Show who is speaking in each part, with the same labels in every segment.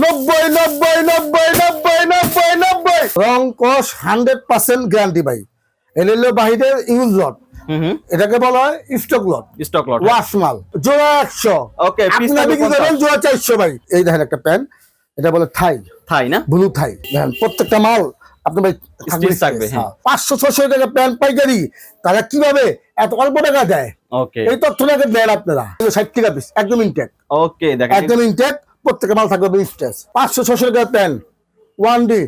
Speaker 1: নব্বই নব্বই নব্বই নব্বই নব্বই নব্বই। রং কস হান্ড্রেড পার্সেন্ট গ্যারান্টি ভাই। বাহিরের ইউজ লট। এটাকে বলা হয় stock lot.
Speaker 2: Stock lot
Speaker 1: wash মাল। জোড়া একশো।
Speaker 2: Piece
Speaker 1: আপনি বিক্রি জোড়া চারশো ভাই। এই দেখেন একটা প্যান্ট। এটা বলে থাই।
Speaker 2: থাই না?
Speaker 1: ব্লু থাই। দেখেন প্রত্যেকটা মাল আপনি ভাই থাকবে
Speaker 2: থাকবে, হ্যাঁ।
Speaker 1: পাঁচশো ছশো টাকা প্যান্ট পাইকারি। তারা কীভাবে এত অল্প টাকা দেয়?
Speaker 2: ওকে
Speaker 1: এই তথ্যটাকে দেন আপনারা? ষাট টাকা পিস একদম ইনটেক
Speaker 2: ওকে দেখেন।
Speaker 1: একদম ইনটেক প্রত্যেকটা মাল থাকবে স্টেজ পাঁচশো ছশো টাকা প্যান্ট। ওয়ান ডি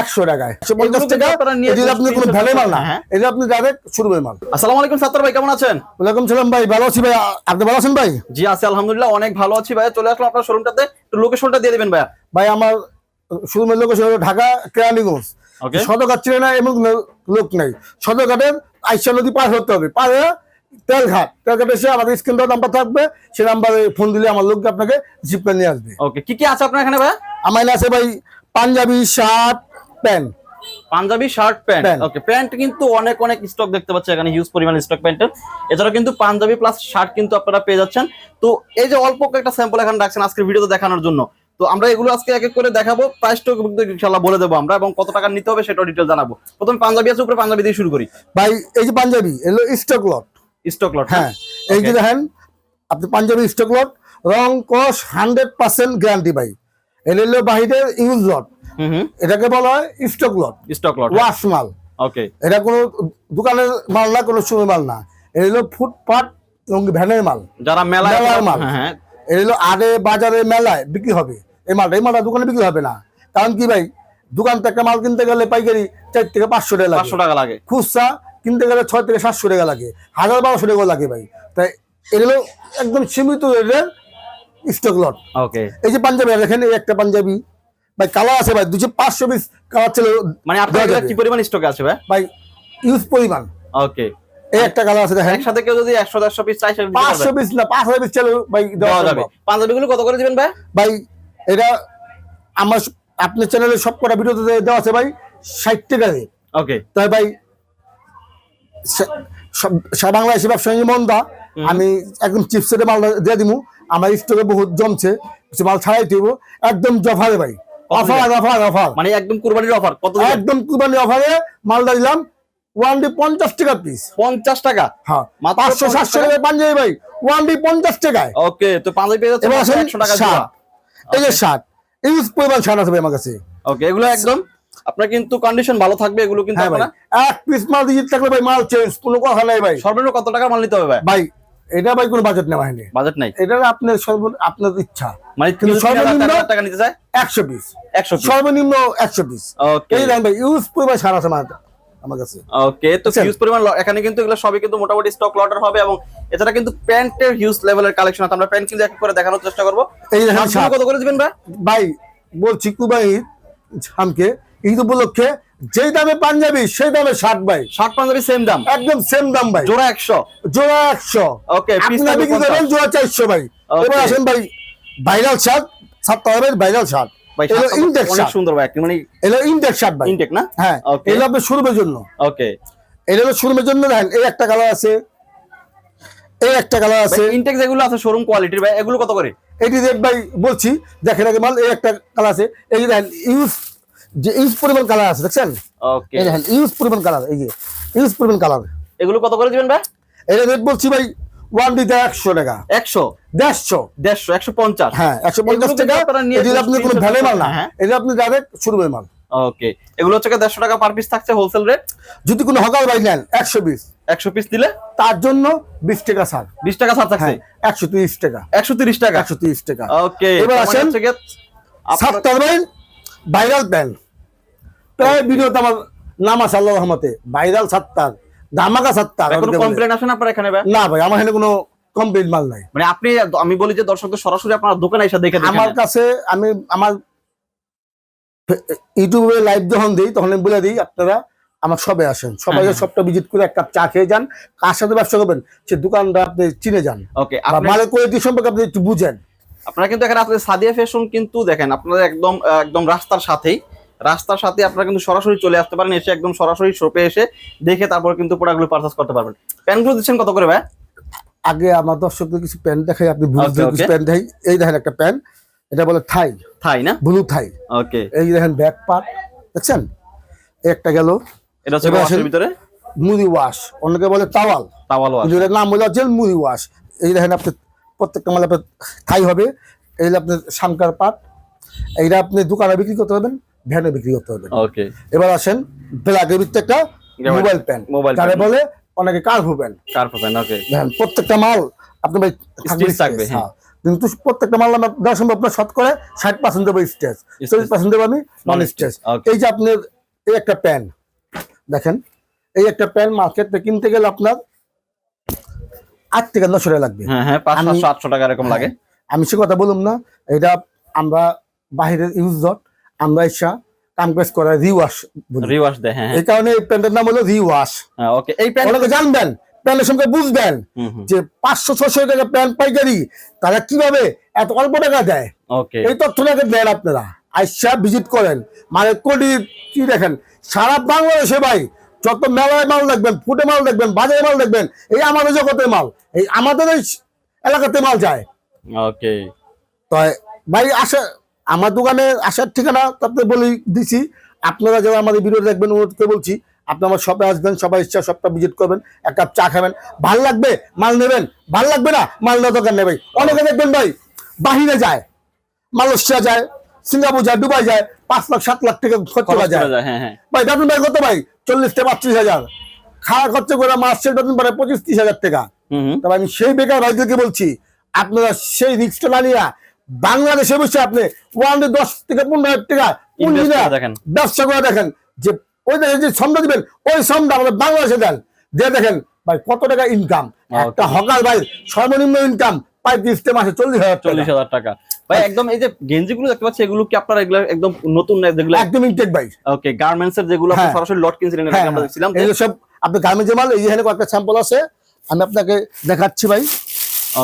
Speaker 1: একশো টাকায়। একশো পঞ্চাশ টাকা
Speaker 2: কিন্তু আপনারা নিয়ে
Speaker 1: এটা আপনি কোনো ভ্যালে মাল না
Speaker 2: হ্যাঁ।
Speaker 1: এটা আপনি ডাইরেক্ট শুরু মাল।
Speaker 2: আসসালামু আলাইকুম সাত্তার ভাই কেমন আছেন?
Speaker 1: ওয়ালাইকুম সালাম ভাই ভালো আছি ভাই আপনি ভালো আছেন ভাই?
Speaker 2: জি আছি আলহামদুলিল্লাহ অনেক ভালো আছি ভাই চলে আসলাম আপনার শোরুমটাতে। একটু লোকেশনটা দিয়ে দিবেন ভাইয়া।
Speaker 1: ভাই আমার শুধু লোকেশন হলো ঢাকা কেরানীগঞ্জ। সদরঘাট ছিল না এমন লোক নাই। সদরঘাটের আইসা নদী পার হতে হবে। পারে তেলঘাট। তেলঘাটে এসে আমাদের স্ক্রিন নাম্বার থাকবে সেই নাম্বারে ফোন দিলে আমার লোক আপনাকে রিসিভ নিয়ে আসবে।
Speaker 2: ওকে কি কি আছে আপনার এখানে ভাইয়া
Speaker 1: আমার আছে ভাই punjabi shirt pant
Speaker 2: punjabi shirt pant okay pant কিন্তু অনেক অনেক স্টক দেখতে পাচ্ছি এখানে হিউজ পরিমাণ স্টক প্যান্টের এছাড়া কিন্তু পাঞ্জাবি প্লাস শার্ট কিন্তু আপনারা পেয়ে যাচ্ছেন। তো এই যে অল্প একটা স্যাম্পল এখানে রাখছেন আজকের ভিডিওতে দেখানোর জন্য। তো আমরা এগুলো আজকে এক এক করে দেখাবো প্রাইসটা ইনশাল্লাহ বলে দেবো আমরা এবং কত টাকা নিতে হবে সেটাও ডিটেল জানাব। প্রথমে পাঞ্জাবি আছে উপরে পাঞ্জাবি দিয়ে শুরু করি।
Speaker 1: ভাই এই যে পাঞ্জাবি এগুলো স্টক লট
Speaker 2: স্টক লট
Speaker 1: হ্যাঁ এই যে দেখেন আপনি পাঞ্জাবি স্টক লট রং কস হান্ড্রেড পার্সেন্ট গ্যারান্টি ভাই। এগুলো বাহিরের ইউজ লট এটাকে বলা হয় stock lot
Speaker 2: stock lot
Speaker 1: wash মাল।
Speaker 2: ওকে
Speaker 1: এটা কোনো দোকানের মাল না কোনো সময় মাল না। এটা হলো ফুটপাট এবং ভ্যানের মাল।
Speaker 2: যারা মেলায়
Speaker 1: মেলার মাল।
Speaker 2: হ্যাঁ হ্যাঁ।
Speaker 1: এটা হলো আড়ে বাজারে মেলায় বিক্রি হবে। এই মালটা এই মালটা দোকানে বিক্রি হবে না। কারণ কি ভাই দোকান থেকে মাল কিনতে গেলে পাইকারি চার থেকে পাঁচশো টাকা লাগে।
Speaker 2: পাঁচশো টাকা লাগে।
Speaker 1: খুচরা কিনতে গেলে ছয় থেকে সাতশো টাকা লাগে হাজার বারোশো টাকা লাগে ভাই। তাই এগুলো একদম সীমিত রেটের স্টক লট
Speaker 2: ওকে
Speaker 1: এই যে পাঞ্জাবি দেখেন এই একটা পাঞ্জাবি ভাই কালার আছে ভাই দুশো পাঁচশো পিস কালার ছিল
Speaker 2: মানে আপনার। কি পরিমাণ স্টকে আছে ভাই?
Speaker 1: ভাই ইউজ পরিমাণ।
Speaker 2: ওকে
Speaker 1: এই একটা কালার আছে দেখেন।
Speaker 2: একসাথে কেউ যদি পিস চাই সেটা দিতে
Speaker 1: পাঁচশো
Speaker 2: পারবে।
Speaker 1: পিস না পিস চলে ভাই দেওয়া
Speaker 2: যাবে।
Speaker 1: সম্ভব।
Speaker 2: পাঞ্জাবি গুলো কত করে দিবেন ভাই?
Speaker 1: ভাই এটা আমার আপনার চ্যানেলে সব কটা ভিডিওতে দেওয়া আছে ভাই ষাট টাকা দিয়ে
Speaker 2: ওকে
Speaker 1: তাই ভাই বাংলাদেশি ব্যবসায়ী মন্দা। আমি একদম চিপসেটে মাল দিয়ে দিমু। আমার স্টোরে বহুত জমছে কিছু মাল ছাড়াই দিব। একদম জফারে ভাই। Offer offer offer.
Speaker 2: মানে একদম কুরবানির অফার কত
Speaker 1: একদম কুরবানি অফারে মালটা দিলাম। ওয়ান ডি পঞ্চাশ টাকা পিস
Speaker 2: পঞ্চাশ টাকা?
Speaker 1: হ্যাঁ।
Speaker 2: মাত্র
Speaker 1: পাঁচশো
Speaker 2: 50
Speaker 1: সাতশো
Speaker 2: টাকা?
Speaker 1: পাঞ্জাবি ভাই। ওয়ান ডি পঞ্চাশ টাকায়।
Speaker 2: ওকে তো পাঞ্জাবি পেয়ে যাচ্ছে
Speaker 1: এবার
Speaker 2: মাত্র
Speaker 1: আসেন
Speaker 2: একশো টাকা
Speaker 1: এই যে শার্ট। ইউজ পরিমাণ শার্ট আছে আমার কাছে।
Speaker 2: ওকে এগুলো একদম আপনার কিন্তু কন্ডিশন ভালো থাকবে এগুলো কিন্তু
Speaker 1: হ্যাঁ এক পিস মাল দিয়ে থাকলে ভাই মাল চেঞ্জ কোনো কথা নাই ভাই।
Speaker 2: সর্বনিম্ন কত টাকা মাল নিতে হবে ভাই?
Speaker 1: ভাই এটা ভাই কোনো বাজেট নেওয়া হয়নি।
Speaker 2: বাজেট নাই?
Speaker 1: এটা আপনার সর্ব আপনার ইচ্ছা।
Speaker 2: মানে
Speaker 1: কিন্তু সর্বনিম্ন-
Speaker 2: টাকা নিতে চায়?
Speaker 1: একশো পিস
Speaker 2: একশো
Speaker 1: সর্বনিম্ন একশো পিস
Speaker 2: ওকে
Speaker 1: এই দেখেন ভাই ইউজ পরিমাণ সার আছে আমার কাছে।
Speaker 2: ওকে তো হিউজ পরিমাণ এখানে কিন্তু এগুলো সবই কিন্তু মোটামুটি স্টক লটার হবে এবং এছাড়া কিন্তু প্যান্টের হিউজ লেভেলের কালেকশন আছে। আমরা প্যান্ট কিন্তু এক করে দেখানোর চেষ্টা করব।
Speaker 1: এই দেখেন
Speaker 2: শার্টগুলো
Speaker 1: শার্ট
Speaker 2: কত করে দিবেন ভাই?
Speaker 1: ভাই বলছি কুবাই ঈদ উপলক্ষে যেই দামে পাঞ্জাবি সেই দামে শার্ট ভাই।
Speaker 2: শার্ট পাঞ্জাবি সেম দাম?
Speaker 1: একদম সেম দাম ভাই।
Speaker 2: জোড়া একশো?
Speaker 1: জোড়া একশো।
Speaker 2: ওকে
Speaker 1: আপনি বিক্রি করেন জোড়া চারশো ভাই। এবার আসেন ভাই ভাইরাল শার্ট সাতটা হবে ভাইরাল শার্ট একটা কালার আছে। এই একটা কালার আছে।
Speaker 2: আছে শোরুম কোয়ালিটির ভাই এগুলো কত করে?
Speaker 1: এটি রেট ভাই বলছি দেখেন আগে মাল এই একটা কালার আছে। এই যে দেখেন ইউজ যে ইউজ পরিমাণ কালার আছে দেখছেন?
Speaker 2: ওকে
Speaker 1: এই দেখেন ইউজ পরিমাণ কালার এই যে ইউজ পরিমাণ কালার
Speaker 2: এগুলো কত করে দিবেন ভাই?
Speaker 1: এটা রেট বলছি ভাই ওয়ান দিতে একশো টাকা।
Speaker 2: একশো?
Speaker 1: দেড়শো।
Speaker 2: দেড়শো একশো পঞ্চাশ।
Speaker 1: হ্যাঁ একশো পঞ্চাশ টাকা। এটা আপনি কোনো ভ্যালে মাল না।
Speaker 2: হ্যাঁ।
Speaker 1: এটা আপনি ডাইরেক্ট শুরুমের মাল।
Speaker 2: ওকে এগুলো হচ্ছে দেড়শো টাকা পার পিস থাকছে হোলসেল রেট
Speaker 1: যদি কোনো হকার নেন একশো বিশ
Speaker 2: একশো পিস দিলে?
Speaker 1: তার জন্য বিশ টাকা ছাড়।
Speaker 2: বিশ টাকা ছাড় থাকছে?
Speaker 1: হ্যাঁ একশো তিরিশ টাকা।
Speaker 2: একশো তিরিশ টাকা?
Speaker 1: একশো তিরিশ টাকা।
Speaker 2: ওকে
Speaker 1: এবার আসেন। সাতটার ভাই ভাইরাল প্যান্ট প্রায় ভিডিওতে আমার নাম আছে আল্লাহ রহমতে। ভাইরাল সাতটার ধামাকা সাতটার
Speaker 2: কোনো কমপ্লেন আসেন আপনার এখানে ভাই?
Speaker 1: না ভাই আমার এখানে কোনো কমপ্লিট মাল নাই।
Speaker 2: মানে আপনি আমি বলি যে দর্শকদের সরাসরি আপনার দোকানে এসে দেখে
Speaker 1: আমার কাছে আমি আমার ইউটিউবে লাইভ যখন দিই তখন আমি বলে দিই আপনারা আমার সবে আসেন। সবাই
Speaker 2: হ্যাঁ।
Speaker 1: সবটা ভিজিট করে এক কাপ চা খেয়ে যান কার সাথে ব্যবসা করবেন সে দোকানটা আপনি চিনে যান।
Speaker 2: ওকে
Speaker 1: মালের কোয়ালিটি সম্পর্কে আপনি একটু বুঝেন।
Speaker 2: আপনারা কিন্তু এখানে আসলে সাদিয়া ফ্যাশন কিন্তু দেখেন আপনারা একদম একদম রাস্তার সাথেই রাস্তার সাথে আপনারা কিন্তু সরাসরি চলে আসতে পারেন এসে একদম সরাসরি শপে এসে দেখে তারপর কিন্তু প্রোডাক্টগুলো পারচেস করতে পারবেন। প্যান্টগুলো দিচ্ছেন কত করে ভাই?
Speaker 1: আগে আমার দর্শকদের কিছু প্যান্ট দেখাই আপনি বুঝতে কিছু প্যান্ট দেখাই। এই দেখেন একটা প্যান্ট এটা বলে থাই
Speaker 2: থাই না?
Speaker 1: ব্লু থাই
Speaker 2: ওকে
Speaker 1: এই দেখেন ব্যাক পার্ট দেখছেন? এই একটা গেল।
Speaker 2: এটা হচ্ছে ওয়াশের ভিতরে?
Speaker 1: মুদি ওয়াশ অনেকে বলে তাওয়াল
Speaker 2: তাওয়াল ওয়াশ
Speaker 1: নাম হলো জেল মুদি ওয়াশ এই দেখেন আপনি প্রত্যেকটা মাল আপনার থাই হবে। এই যে আপনার সানকার পাট। এইটা আপনি দোকানে বিক্রি করতে পারবেন ভ্যানে বিক্রি করতে পারবেন।
Speaker 2: ওকে
Speaker 1: এবার আসেন ব্ল্যাকের ভিতরে একটা মোবাইল প্যান
Speaker 2: mobile
Speaker 1: যারা
Speaker 2: pen।
Speaker 1: বলে অনেকে কার্ভু প্যান
Speaker 2: কার পাবেন ওকে
Speaker 1: দেখেন প্রত্যেকটা মাল আপনি ভাই
Speaker 2: থাকবে, হ্যাঁ।
Speaker 1: কিন্তু প্রত্যেকটা মাল আমার দেওয়া সম্ভব আপনার শতকরা ষাট পার্সেন্ট দেবো স্টেজ চল্লিশ পার্সেন্ট দেবো আমি নন স্টেজ. এই যে আপনার এই একটা প্যান দেখেন এই একটা প্যান মার্কেটে কিনতে গেলে আপনার আট থেকে নশো টাকা লাগবে।
Speaker 2: হ্যাঁ হ্যাঁ পাঁচ সাতশো আটশো টাকা এরকম লাগে।
Speaker 1: আমি সে কথা বলুম না এটা আমরা বাহিরের ইউজ ডট আমরা কাজ করা রিওয়াশ
Speaker 2: রিওয়াশ দেয় হ্যাঁ
Speaker 1: এই কারণে এই প্যান্টের নাম হলো রিওয়াশ
Speaker 2: হ্যাঁ ওকে এই প্যান্ট
Speaker 1: জানবেন প্যান্টের সঙ্গে বুঝবেন যে পাঁচশো ছশো টাকা প্যান্ট পাইকারি তারা কীভাবে এত অল্প টাকা দেয়?
Speaker 2: ওকে।
Speaker 1: এই তথ্যটাকে দেন আপনারা? আইসা ভিজিট করেন। মানে কোটি কি দেখেন সারা বাংলাদেশে ভাই যত মেলায় মাল দেখবেন ফুটে মাল দেখবেন বাজারে মাল দেখবেন এই আমাদের জগতের মাল এই আমাদের এই এলাকাতে মাল যায়।
Speaker 2: ওকে।
Speaker 1: তো ভাই আসা আমার দোকানে আসার ঠিকানা তাতে বলি দিছি। আপনারা যারা আমাদের ভিডিও দেখবেন অনুরোধ করে বলছি আপনি আমার শপে আসবেন সবাই ইচ্ছা সবটা ভিজিট করবেন এক কাপ চা খাবেন। ভালো লাগবে মাল নেবেন ভালো লাগবে না মাল নেওয়ার দোকান নেবে অনেকে দেখবেন ভাই বাহিরে যায় মালয়েশিয়া যায় সিঙ্গাপুর যায় দুবাই যায় পাঁচ লাখ সাত লাখ টাকা খরচ করা যায়
Speaker 2: হ্যাঁ হ্যাঁ।
Speaker 1: ভাই বেতন ভাই কত ভাই? চল্লিশ থেকে পঁচিশ হাজার। খাওয়া খরচ করে মাসের বেতন পারে পঁচিশ ত্রিশ হাজার টাকা। তবে আমি সেই বেকার ভাইদেরকে বলছি আপনারা সেই রিক্সটা না নিয়ে বাংলাদেশে বসে আপনি ওয়ান দশ থেকে পনেরো হাজার টাকা। ব্যবসা করে দেখেন যে ওই দেখেন যে শ্রমটা দিবেন ওই শ্রমটা আমাদের বাংলাদেশে দেন। দিয়ে দেখেন ভাই কত টাকা ইনকাম একটা হকার ভাই সর্বনিম্ন ইনকাম পঁয়ত্রিশ মাসে চল্লিশ হাজার
Speaker 2: চল্লিশ হাজার টাকা। ভাই একদম এই যে গেঞ্জি গুলো দেখতে পাচ্ছি এগুলো কি আপনারা এগুলো একদম নতুন না যেগুলো
Speaker 1: একদম ইনটেক ভাই।
Speaker 2: ওকে গার্মেন্টস এর যেগুলো আপনি
Speaker 1: হ্যাঁ।
Speaker 2: সরাসরি লট কিনছিলেন
Speaker 1: হ্যাঁ
Speaker 2: আমরা দেখছিলাম।
Speaker 1: এই যে সব আপনি গার্মেন্টসের মাল এই এখানে কয়েকটা স্যাম্পল আছে আমি আপনাকে দেখাচ্ছি ভাই।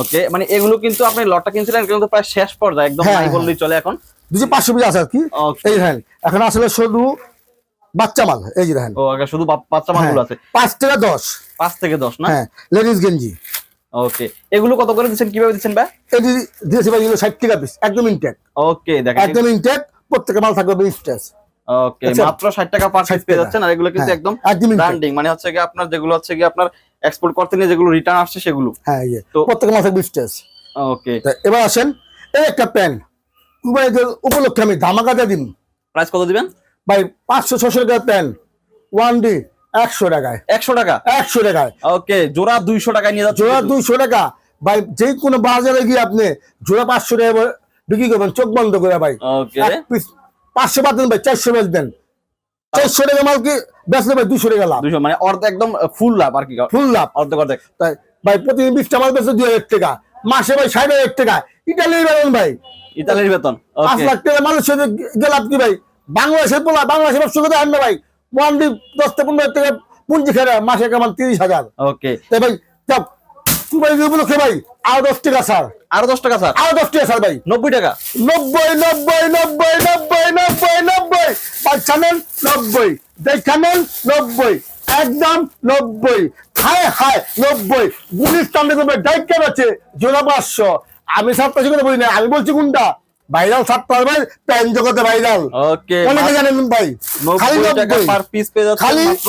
Speaker 2: ওকে মানে এগুলো কিন্তু আপনি লটটা কিনছিলেন এগুলো তো প্রায় শেষ পর্যায়ে একদম
Speaker 1: হ্যাঁ,
Speaker 2: নাই
Speaker 1: হ্যাঁ।
Speaker 2: বললেই চলে এখন।
Speaker 1: দুশো পাঁচশো পিস আছে আর কি। এই দেখেন এখন আসলে শুধু বাচ্চা মাল এই যে দেখেন।
Speaker 2: ও শুধু বাচ্চা মালগুলো আছে।
Speaker 1: হ্যাঁ, পাঁচ টাকা দশ।
Speaker 2: পাঁচ থেকে দশ না?
Speaker 1: হ্যাঁ লেডিস গেঞ্জি।
Speaker 2: ওকে এগুলো কত করে দিচ্ছেন? কীভাবে দিচ্ছেন ভাই?
Speaker 1: এটি দিয়েছি ভাই ষাট টাকা পিস একদম ইনটেক
Speaker 2: ওকে দেখেন।
Speaker 1: একদম ইনটেক প্রত্যেকটা মাল থাকবে স্টেজ
Speaker 2: ওকে। মাত্র ষাট টাকা পার পিস পেয়ে যাচ্ছেন আর এগুলো কিন্তু
Speaker 1: হ্যাঁ,
Speaker 2: একদম ব্র্যান্ডিং মানে হচ্ছে কি আপনার যেগুলো হচ্ছে কি আপনার এক্সপোর্ট করতে নিয়ে যেগুলো রিটার্ন আসছে সেগুলো।
Speaker 1: হ্যাঁ
Speaker 2: তো-
Speaker 1: প্রত্যেকটা মাল থাকবে স্টেজ
Speaker 2: ওকে
Speaker 1: এবার আসেন এই একটা প্যান কুরবানিদের উপলক্ষে আমি ধামাকা দিয়ে দিন
Speaker 2: প্রাইস কত দিবেন?
Speaker 1: ভাই পাঁচশো ছশো টাকা প্যান ওয়ান ডি একশো টাকায়।
Speaker 2: একশো টাকা?
Speaker 1: একশো টাকায়।
Speaker 2: ওকে জোড়া দুইশো টাকায় নিয়ে যাচ্ছে।
Speaker 1: জোড়া দুইশো টাকা। ভাই যে কোনো বাজারে গিয়ে আপনি জোড়া পাঁচশো টাকা বিক্রি করবেন চোখ বন্ধ করে ভাই। পাঁচশো বাদ দেন ভাই চারশো বেচবেন চারশো টাকা মাল কি বেচলে ভাই দুশো টাকা লাভ।
Speaker 2: দুইশো মানে অর্ধেক একদম ফুল লাভ আর কি।
Speaker 1: ফুল লাভ।
Speaker 2: অর্ধেক অর্ধেক।
Speaker 1: তাই ভাই প্রতিদিন বিশটা মাল বেচে দুই হাজার টাকা। মাসে ভাই ষাট হাজার টাকা। ইটালির বেতন ভাই।
Speaker 2: ইতালির বেতন
Speaker 1: পাঁচ লাখ টাকা মানুষের গেলাম কি ভাই? বাংলাদেশের পোলা বাংলাদেশের ব্যবসা করতে আনবে ভাই। ওয়ান ডি দশ থেকে পনেরো টাকা পুঞ্জি খেলে মাসে কেমন তিরিশ হাজার।
Speaker 2: ওকে।
Speaker 1: ভাই আরও দশ টাকা স্যার।
Speaker 2: আরও দশ টাকা স্যার?
Speaker 1: আরও দশ টাকা স্যার ভাই।
Speaker 2: নব্বই টাকা?
Speaker 1: নব্বই নব্বই নব্বই নব্বই নব্বই নব্বই। নব্বই। নব্বই। একদম নব্বই। হায় হায় নব্বই। গুলিস্তান দেখবে ডাইকার আছে জোড়া পাঁচশো। আমি সাতটা কথা বলি না আমি বলছি কোনটা ভাইরাল সাতটা ভাই প্যান জগতে ভাইরাল
Speaker 2: ওকে
Speaker 1: অনেকে জানেন ভাই? খালি
Speaker 2: নব্বই টাকা
Speaker 1: নব্বই।
Speaker 2: পার পিস পেয়ে যাচ্ছে
Speaker 1: খালি
Speaker 2: মাত্র।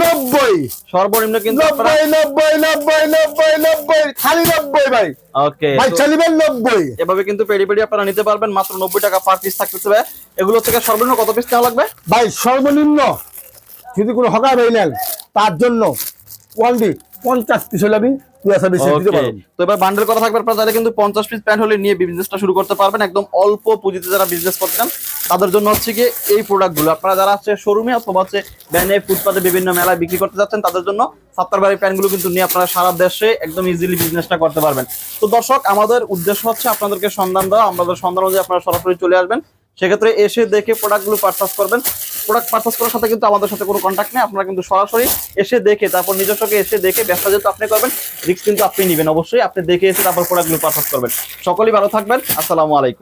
Speaker 1: নব্বই।
Speaker 2: সর্বনিম্ন কিন্তু আপনারা
Speaker 1: নব্বই নব্বই নব্বই নব্বই নব্বই। খালি নব্বই ভাই।
Speaker 2: ওকে
Speaker 1: ভাই চালিবেন নব্বই।
Speaker 2: এভাবে কিন্তু পেডি পেডি আপনারা নিতে পারবেন মাত্র নব্বই টাকা পার পিস থাকতেছে ভাই। এগুলো থেকে সর্বনিম্ন কত পিস নেওয়া লাগবে?
Speaker 1: ভাই সর্বনিম্ন যদি কোনো হকার হয়ে নেন তার জন্য ওয়ানলি পঞ্চাশ পিস হলে আমি দুই হাজার বেশি দিতে
Speaker 2: ওকে
Speaker 1: পারব।
Speaker 2: তো এবার বান্ডেল করা থাকবে আপনারা চাইলে কিন্তু পঞ্চাশ পিস প্যান্ট হলে নিয়ে বিজনেসটা শুরু করতে পারবেন। একদম অল্প পুঁজিতে যারা বিজনেস করতেন তাদের জন্য হচ্ছে কি এই প্রোডাক্টগুলো আপনারা যারা হচ্ছে শোরুমে অথবা হচ্ছে ব্যানে ফুটপাতে বিভিন্ন মেলায় বিক্রি করতে যাচ্ছেন তাদের জন্য সাত্তার বাড়ির প্যান্টগুলো কিন্তু নিয়ে আপনারা সারা দেশে একদম ইজিলি বিজনেসটা করতে পারবেন। তো দর্শক আমাদের উদ্দেশ্য হচ্ছে আপনাদেরকে সন্ধান দেওয়া। আমাদের সন্ধান অনুযায়ী আপনারা সরাসরি চলে আসবেন। সেক্ষেত্রে এসে দেখে প্রোডাক্টগুলো পারচেস করবেন। প্রোডাক্ট পারচেস করার সাথে কিন্তু আমাদের সাথে কোনো কন্ট্যাক্ট নেই। আপনারা কিন্তু সরাসরি এসে দেখে, তারপর নিজস্বকে এসে দেখে ব্যবসা যেহেতু আপনি করবেন রিস্ক কিন্তু আপনি নেবেন। অবশ্যই আপনি দেখে এসে তারপর প্রোডাক্টগুলো পারচেস করবেন। সকলেই ভালো থাকবেন। আসসালামু আলাইকুম।